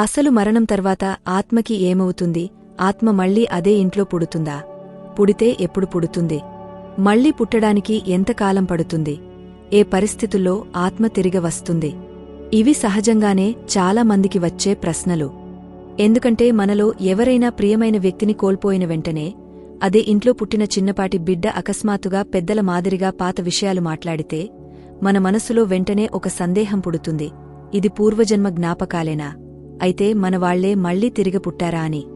అసలు మరణం తర్వాత ఆత్మకి ఏమవుతుంది? ఆత్మ మళ్ళీ అదే ఇంట్లో పుడుతుందా? పుడితే ఎప్పుడు పుడుతుంది? మళ్ళీ పుట్టడానికి ఎంతకాలం పడుతుంది? ఏ పరిస్థితుల్లో ఆత్మ తిరిగి వస్తుంది? ఇవి సహజంగానే చాలా మందికి వచ్చే ప్రశ్నలు. ఎందుకంటే మనలో ఎవరైనా ప్రియమైన వ్యక్తిని కోల్పోయిన వెంటనే అదే ఇంట్లో పుట్టిన చిన్నపాటి బిడ్డ అకస్మాత్తుగా పెద్దల మాదిరిగా పాత విషయాలు మాట్లాడితే మన మనసులో వెంటనే ఒక సందేహం పుడుతుంది. ఇది పూర్వజన్మ జ్ఞాపకాలేనా? అయితే మనవాళ్ళే మళ్ళీ తిరిగి పుట్టారా అని.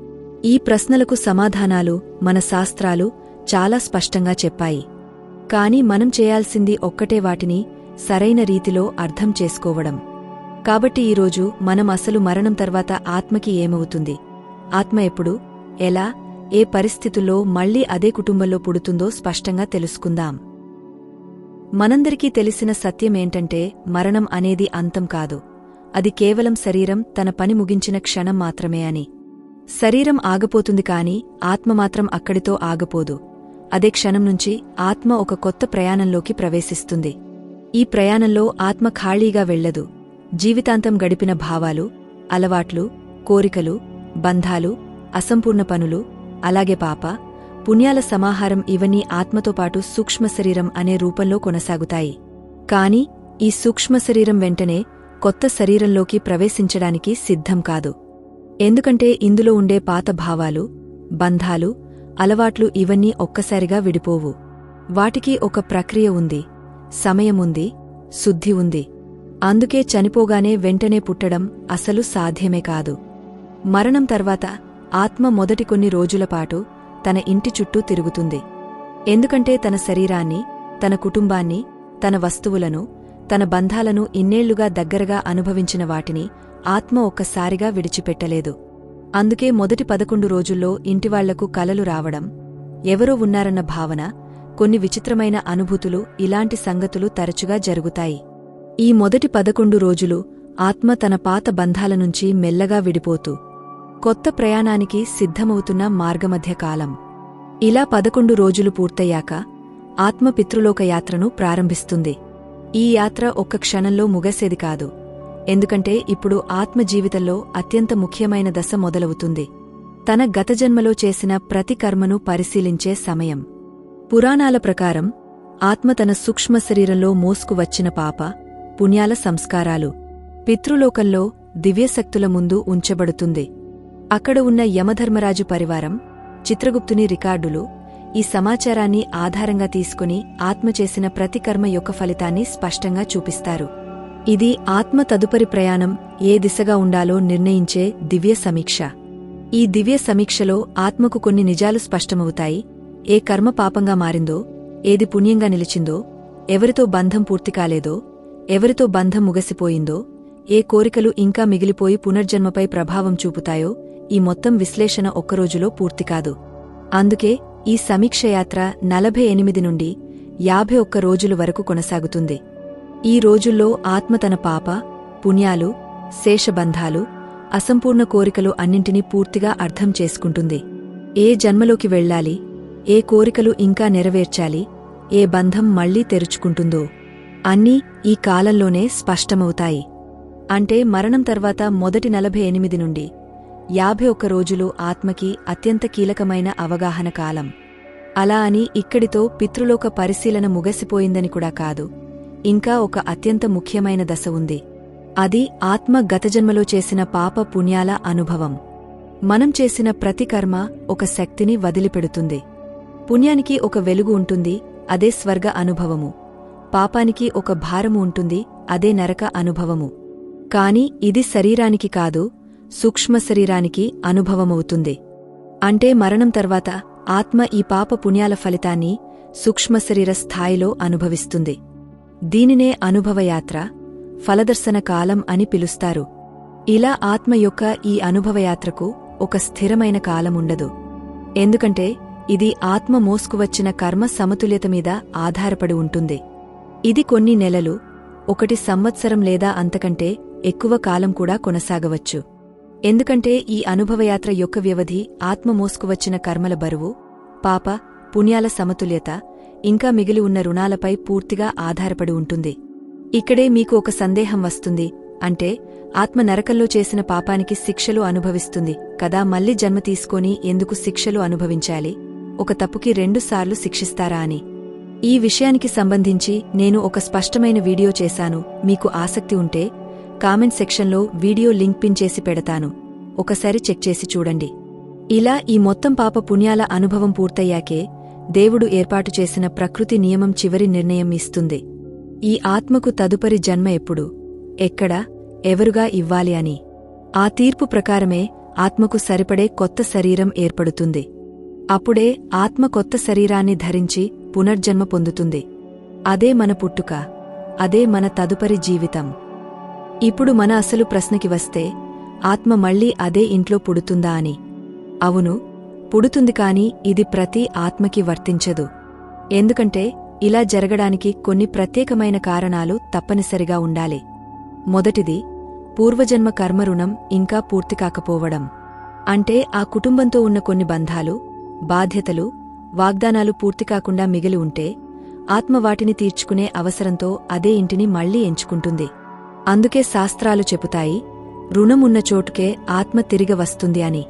ఈ ప్రశ్నలకు సమాధానాలు మన శాస్త్రాలు చాలా స్పష్టంగా చెప్పాయి. కాని మనం చేయాల్సింది ఒక్కటే వాటిని సరైన రీతిలో అర్థం చేసుకోవడం. కాబట్టి ఈరోజు మనం అసలు మరణం తర్వాత ఆత్మకి ఏమవుతుంది? ఆత్మ ఎప్పుడు ఎలా ఏ పరిస్థితుల్లో మళ్ళీ అదే కుటుంబంలో పుడుతుందో స్పష్టంగా తెలుసుకుందాం. మనందరికీ తెలిసిన సత్యమేంటంటే మరణం అనేది అంతం కాదు. అది కేవలం శరీరం తన పని ముగించిన క్షణం మాత్రమే అని. శరీరం ఆగపోతుంది కాని ఆత్మ మాత్రం అక్కడితో ఆగపోదు. అదే క్షణం నుంచి ఆత్మ ఒక కొత్త ప్రయాణంలోకి ప్రవేశిస్తుంది. ఈ ప్రయాణంలో ఆత్మ ఖాళీగా వెళ్ళదు జీవితాంతం గడిపిన భావాలు అలవాట్లు కోరికలు బంధాలు అసంపూర్ణ పనులు అలాగే పాప పుణ్యాల సమాహారం ఇవన్నీ ఆత్మతో పాటు సూక్ష్మశరీరం అనే రూపంలో కొనసాగుతాయి. కాని ఈ సూక్ష్మశరీరం వెంటనే కొత్త శరీరంలోకి ప్రవేశించడానికి సిద్ధం కాదు. ఎందుకంటే ఇందులో ఉండే పాత భావాలు బంధాలు అలవాట్లు ఇవన్నీ ఒక్కసారిగా విడిపోవు. వాటికి ఒక ప్రక్రియ ఉంది సమయముంది శుద్ధి ఉంది. అందుకే చనిపోగానే వెంటనే పుట్టడం అసలు సాధ్యమే కాదు. మరణం తర్వాత ఆత్మ మొదటి కొన్ని రోజులపాటు తన ఇంటి చుట్టూ తిరుగుతుంది. ఎందుకంటే తన శరీరాన్ని తన కుటుంబాన్ని తన వస్తువులను తన బంధాలను ఇన్నేళ్ళుగా దగ్గరగా అనుభవించిన వాటిని ఆత్మ ఒక్కసారిగా విడిచిపెట్టలేదు. అందుకే మొదటి పదకొండు రోజుల్లో ఇంటివాళ్ళకు కలలు రావడం ఎవరో ఉన్నారన్న భావన కొన్ని విచిత్రమైన అనుభూతులు ఇలాంటి సంగతులు తరచుగా జరుగుతాయి. ఈ మొదటి పదకొండు రోజులు ఆత్మ తన పాత బంధాల నుంచి మెల్లగా విడిపోతూ కొత్త ప్రయాణానికి సిద్ధమవుతున్న మార్గమధ్య కాలం. ఇలా పదకొండు రోజులు పూర్తయ్యాక ఆత్మ పితృలోక యాత్రను ప్రారంభిస్తుంది. ఈ యాత్ర ఒక్క క్షణంలో ముగసేది కాదు. ఎందుకంటే ఇప్పుడు ఆత్మ జీవితంలో అత్యంత ముఖ్యమైన దశ మొదలవుతుంది. తన గతజన్మలో చేసిన ప్రతి కర్మను పరిశీలించే సమయం. పురాణాల ప్రకారం ఆత్మ తన సూక్ష్మ శరీరంలో మోసుకు వచ్చిన పాప పుణ్యాల సంస్కారాలు పితృలోకంలో దివ్యశక్తుల ముందు ఉంచబడుతుంది. అక్కడ ఉన్న యమధర్మరాజు పరివారం చిత్రగుప్తుని రికార్డులు ఈ సమాచారాన్ని ఆధారంగా తీసుకుని ఆత్మ చేసిన ప్రతి కర్మ యొక్క ఫలితాన్ని స్పష్టంగా చూపిస్తారు. ఇది ఆత్మ తదుపరి ప్రయాణం ఏ దిశగా ఉండాలో నిర్ణయించే దివ్య సమీక్ష. ఈ దివ్య సమీక్షలో ఆత్మకు కొన్ని నిజాలు స్పష్టమవుతాయి. ఏ కర్మ పాపంగా మారిందో ఏది పుణ్యంగా నిలిచిందో ఎవరితో బంధం పూర్తి కాలేదో ఎవరితో బంధం ముగసిపోయిందో ఏ కోరికలు ఇంకా మిగిలిపోయి పునర్జన్మపై ప్రభావం చూపుతాయో ఈ మొత్తం విశ్లేషణ ఒక్కరోజులో పూర్తికాదు అందుకే ఈ సమీక్షయాత్ర నలభై ఎనిమిది నుండి యాభై ఒక్క రోజుల వరకు కొనసాగుతుంది. ఈ రోజుల్లో ఆత్మ తన పాప పుణ్యాలు శేషబంధాలు అసంపూర్ణ కోరికలు అన్నింటినీ పూర్తిగా అర్థం చేసుకుంటుంది. ఏ జన్మలోకి వెళ్ళాలి ఏ కోరికలు ఇంకా నెరవేర్చాలి ఏ బంధం మళ్ళీ తెరుచుకుంటుందో అన్నీ ఈ కాలంలోనే స్పష్టమవుతాయి. అంటే మరణం తర్వాత మొదటి నలభై ఎనిమిది నుండి యాభై ఒక్క రోజులు ఆత్మకి అత్యంత కీలకమైన అవగాహన కాలం. అలా అని ఇక్కడితో పితృలోక పరిశీలన ముగసిపోయిందని కూడా కాదు. ఇంకా ఒక అత్యంత ముఖ్యమైన దశ ఉంది. అది ఆత్మ గతజన్మలో చేసిన పాప పుణ్యాల అనుభవం. మనం చేసిన ప్రతి కర్మ ఒక శక్తిని వదిలిపెడుతుంది. పుణ్యానికి ఒక వెలుగు ఉంటుంది అదే స్వర్గ అనుభవము. పాపానికి ఒక భారము ఉంటుంది అదే నరక అనుభవము. కాని ఇది శరీరానికి కాదు సూక్ష్మ శరీరానికి అనుభవమవుతుంది. అంటే మరణం తర్వాత ఆత్మ ఈ పాప పుణ్యాల ఫలితాన్ని సూక్ష్మ శరీర స్థాయిలో అనుభవిస్తుంది. దీనినే అనుభవయాత్ర ఫలదర్శన కాలం అని పిలుస్తారు. ఇలా ఆత్మ యొక్క ఈ అనుభవయాత్రకు ఒక స్థిరమైన కాలముండదు ఎందుకంటే ఇది ఆత్మ మోసుకువచ్చిన కర్మ సమతుల్యత మీద ఆధారపడి ఉంటుంది. ఇది కొన్ని నెలలు ఒకటి సంవత్సరం లేదా అంతకంటే ఎక్కువ కాలం కూడా కొనసాగవచ్చు. ఎందుకంటే ఈ అనుభవయాత్ర యొక్క వ్యవధి ఆత్మ మోసుకువచ్చిన కర్మల బరువు పాప పుణ్యాల సమతుల్యత ఇంకా మిగిలి ఉన్న రుణాలపై పూర్తిగా ఆధారపడి ఉంటుంది. ఇక్కడే మీకు ఒక సందేహం వస్తుంది. అంటే ఆత్మ నరకంలో చేసిన పాపానికి శిక్షలు అనుభవిస్తుంది. కదా మళ్ళీ జన్మ తీసుకొని ఎందుకు శిక్షలు అనుభవించాలి? ఒక తప్పుకి రెండుసార్లు శిక్షిస్తారా అని. ఈ విషయానికి సంబంధించి నేను ఒక స్పష్టమైన వీడియో చేశాను. మీకు ఆసక్తి ఉంటే కామెంట్ సెక్షన్లో వీడియో లింక్ పిన్ చేసి పెడతాను. ఒకసారి చెక్ చేసి చూడండి. ఇలా ఈ మొత్తం పాప పుణ్యాల అనుభవం పూర్తయ్యాకే దేవుడు ఏర్పాటు చేసిన ప్రకృతి నియమం చివరి నిర్ణయం ఇస్తుంది. ఈ ఆత్మకు తదుపరి జన్మ ఎప్పుడు? ఎక్కడ? ఎవరుగా ఇవ్వాలి అని. ఆ తీర్పు ప్రకారమే ఆత్మకు సరిపడే కొత్త శరీరం ఏర్పడుతుంది. అప్పుడే ఆత్మ కొత్త శరీరాన్ని ధరించి పునర్జన్మ పొందుతుంది. అదే మన పుట్టుక. అదే మన తదుపరి జీవితం. ఇప్పుడు మన అసలు ప్రశ్నకి వస్తే ఆత్మ మళ్ళీ అదే ఇంట్లో పుడుతుందా అని. అవును పుడుతుంది కాని ఇది ప్రతి ఆత్మకి వర్తించదు. ఎందుకంటే ఇలా జరగడానికి కొన్ని ప్రత్యేకమైన కారణాలు తప్పనిసరిగా ఉండాలి. మొదటిది పూర్వజన్మ కర్మరుణం ఇంకా పూర్తి కాకపోవడం. అంటే ఆ కుటుంబంతో ఉన్న కొన్ని బంధాలు బాధ్యతలు వాగ్దానాలు పూర్తి కాకుండా మిగిలి ఉంటే ఆత్మ వాటిని తీర్చుకునే అవసరంతో అదే ఇంటిని మళ్ళీ ఎంచుకుంటుంది. అందుకే శాస్త్రాలు చెబుతాయి రుణమున్న చోటుకే ఆత్మ తిరిగి వస్తుంది అని.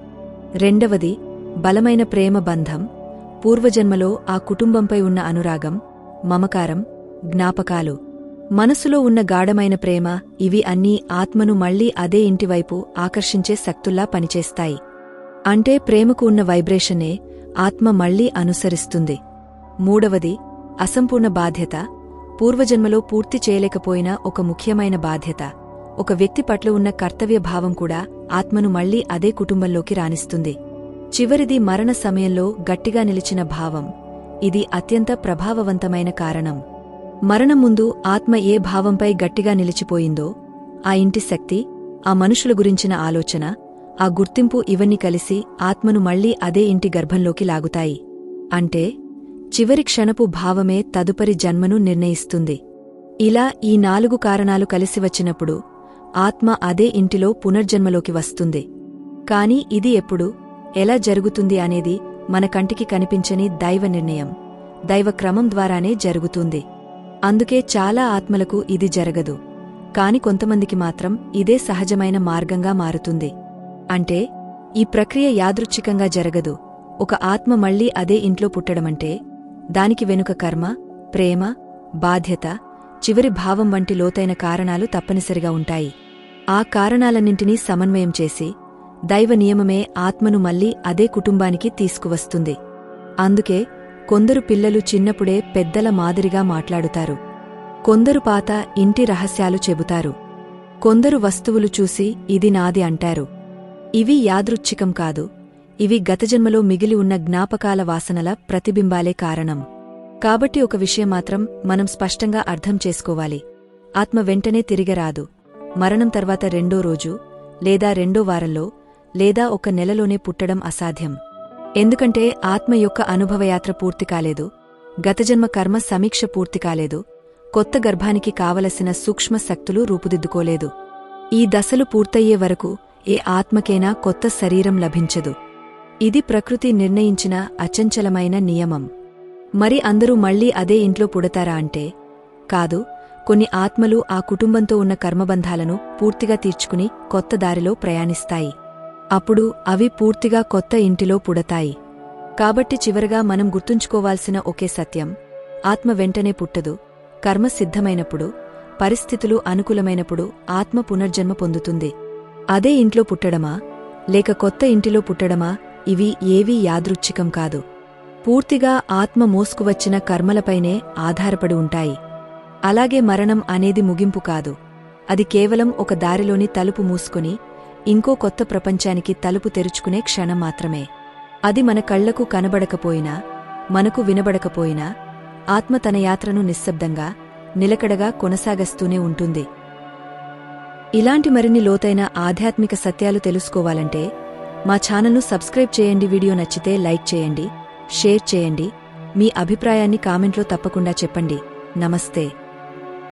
రెండవది బలమైన ప్రేమ బంధం పూర్వజన్మలో ఆ కుటుంబంపై ఉన్న అనురాగం మమకారం జ్ఞాపకాలు. మనసులో ఉన్న గాఢమైన ప్రేమ ఇవి అన్నీ ఆత్మను మళ్ళీ అదే ఇంటివైపు ఆకర్షించే శక్తుల్లా పనిచేస్తాయి. అంటే ప్రేమకు ఉన్న వైబ్రేషనే ఆత్మ మళ్ళీ అనుసరిస్తుంది. మూడవది అసంపూర్ణ బాధ్యత పూర్వజన్మలో పూర్తి చేయలేకపోయిన ఒక ముఖ్యమైన బాధ్యత. ఒక వ్యక్తి పట్ల ఉన్న కర్తవ్య భావం కూడా ఆత్మను మళ్ళీ అదే కుటుంబంలోకి రాణిస్తుంది. చివరిది మరణ సమయంలో గట్టిగా నిలిచిన భావం. ఇది అత్యంత ప్రభావవంతమైన కారణం. మరణం ముందు ఆత్మ ఏ భావంపై గట్టిగా నిలిచిపోయిందో ఆ ఇంటి శక్తి ఆ మనుషుల గురించిన ఆలోచన ఆ గుర్తింపు ఇవన్నీ కలిసి ఆత్మను మళ్ళీ అదే ఇంటి గర్భంలోకి లాగుతాయి. అంటే చివరి క్షణపు భావమే తదుపరి జన్మను నిర్ణయిస్తుంది. ఇలా ఈ నాలుగు కారణాలు కలిసి వచ్చినప్పుడు ఆత్మ అదే ఇంటిలో పునర్జన్మలోకి వస్తుంది. కాని ఇది ఎప్పుడు ఎలా జరుగుతుంది అనేది మన కంటికి కనిపించని దైవ నిర్ణయం దైవ క్రమం ద్వారానే జరుగుతుంది. అందుకే చాలా ఆత్మలకు ఇది జరగదు. కాని కొంతమందికి మాత్రం ఇదే సహజమైన మార్గంగా మారుతుంది. అంటే ఈ ప్రక్రియ యాదృచ్ఛికంగా జరగదు. ఒక ఆత్మ మళ్ళీ అదే ఇంట్లో పుట్టడమంటే దానికి వెనుక కర్మ ప్రేమ బాధ్యత చివరి భావం వంటి లోతైన కారణాలు తప్పనిసరిగా ఉంటాయి. ఆ కారణాలన్నింటినీ సమన్వయం చేసి దైవ నియమమే ఆత్మను మళ్ళీ అదే కుటుంబానికి తీసుకువస్తుంది. అందుకే కొందరు పిల్లలు చిన్నప్పుడే పెద్దల మాదిరిగా మాట్లాడుతారు. కొందరు పాత ఇంటి రహస్యాలు చెబుతారు. కొందరు వస్తువులు చూసి ఇది నాది అంటారు. ఇవి యాదృచ్ఛికం కాదు. ఇవి గతజన్మలో మిగిలి ఉన్న జ్ఞాపకాల వాసనల ప్రతిబింబాలే కారణం. కాబట్టి ఒక విషయం మాత్రం మనం స్పష్టంగా అర్థం చేసుకోవాలి. ఆత్మ వెంటనే తిరిగరాదు మరణం తర్వాత రెండో రోజు లేదా రెండో వారంలో లేదా ఒక నెలలోనే పుట్టడం అసాధ్యం. ఎందుకంటే ఆత్మ యొక్క అనుభవయాత్ర పూర్తి కాలేదు. గతజన్మ కర్మ సమీక్ష పూర్తి కాలేదు. కొత్త గర్భానికి కావలసిన సూక్ష్మ శక్తులు రూపుదిద్దుకోలేదు. ఈ దశలు పూర్తయ్యే వరకు ఏ ఆత్మకైనా కొత్త శరీరం లభించదు. ఇది ప్రకృతి నిర్ణయించిన అచంచలమైన నియమం. మరి అందరూ మళ్ళీ అదే ఇంట్లో పుడతారా అంటే? కాదు కొన్ని ఆత్మలు ఆ కుటుంబంతో ఉన్న కర్మబంధాలను పూర్తిగా తీర్చుకుని కొత్త దారిలో ప్రయాణిస్తాయి. అప్పుడు అవి పూర్తిగా కొత్త ఇంటిలో పుడతాయి. కాబట్టి చివరగా మనం గుర్తుంచుకోవాల్సిన ఒకే సత్యం ఆత్మ వెంటనే పుట్టదు కర్మ సిద్ధమైనప్పుడు పరిస్థితులు అనుకూలమైనప్పుడు ఆత్మ పునర్జన్మ పొందుతుంది. అదే ఇంట్లో పుట్టడమా? లేక కొత్త ఇంటిలో పుట్టడమా? ఇవి ఏవీ యాదృచ్ఛికం కాదు. పూర్తిగా ఆత్మ మోసుకువచ్చిన కర్మలపైనే ఆధారపడి ఉంటాయి. అలాగే మరణం అనేది ముగింపు కాదు. అది కేవలం ఒక దారిలోని తలుపు మూసుకుని ఇంకో కొత్త ప్రపంచానికి తలుపు తెరుచుకునే క్షణం మాత్రమే. అది మన కళ్ళకు కనబడకపోయినా మనకు వినబడకపోయినా ఆత్మ తన యాత్రను నిశ్శబ్దంగా నిలకడగా కొనసాగస్తూనే ఉంటుంది. ఇలాంటి మరిన్ని లోతైన ఆధ్యాత్మిక సత్యాలు తెలుసుకోవాలంటే మా ఛానల్ను సబ్స్క్రైబ్ చేయండి వీడియో నచ్చితే లైక్ చేయండి షేర్ చేయండి. మీ అభిప్రాయాన్ని కామెంట్లో తప్పకుండా చెప్పండి. నమస్తే.